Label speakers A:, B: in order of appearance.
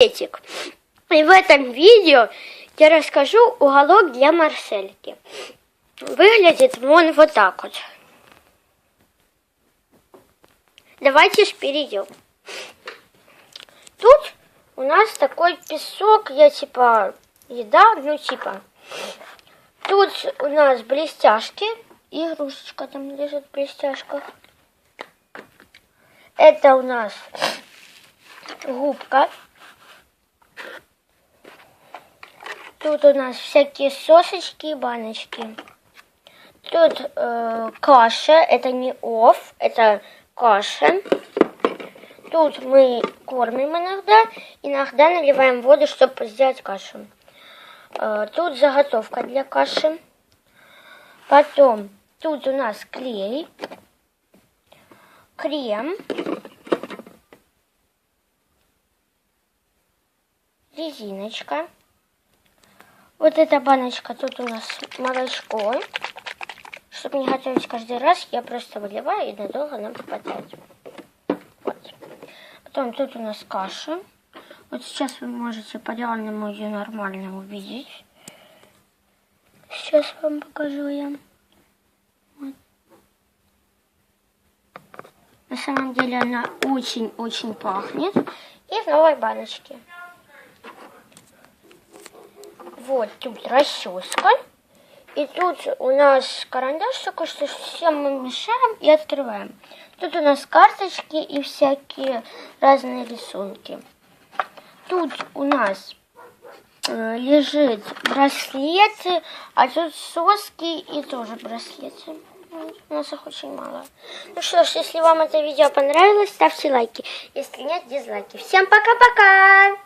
A: Светик. И в этом видео я расскажу уголок для Марсельки. Выглядит он вот так вот. Давайте ж перейдем. Тут у нас такой песок, я типа еда, ну типа. Тут у нас блестяшки, игрушечка там лежит в блестяшках. Это у нас губка. Тут у нас всякие сосочки и баночки. Тут э, каша, это не ов, это каша. Тут мы кормим иногда, иногда наливаем воду, чтобы сделать кашу. Э, тут заготовка для каши. Потом тут у нас клей, крем, резиночка. Вот эта баночка, тут у нас молочко. Чтобы не готовить каждый раз, я просто выливаю и надолго нам хватает. Вот. Потом тут у нас каша. Вот сейчас вы можете по реальному ее нормально увидеть. Сейчас вам покажу я. Вот. На самом деле она очень-очень пахнет. И в новой баночке. Вот тут расческа. И тут у нас карандаш, только что всем мы мешаем и открываем. Тут у нас карточки и всякие разные рисунки. Тут у нас э, лежит браслеты, а тут соски и тоже браслеты. У нас их очень мало. Ну что ж, если вам это видео понравилось, ставьте лайки. Если нет, дизлайки. Всем пока-пока!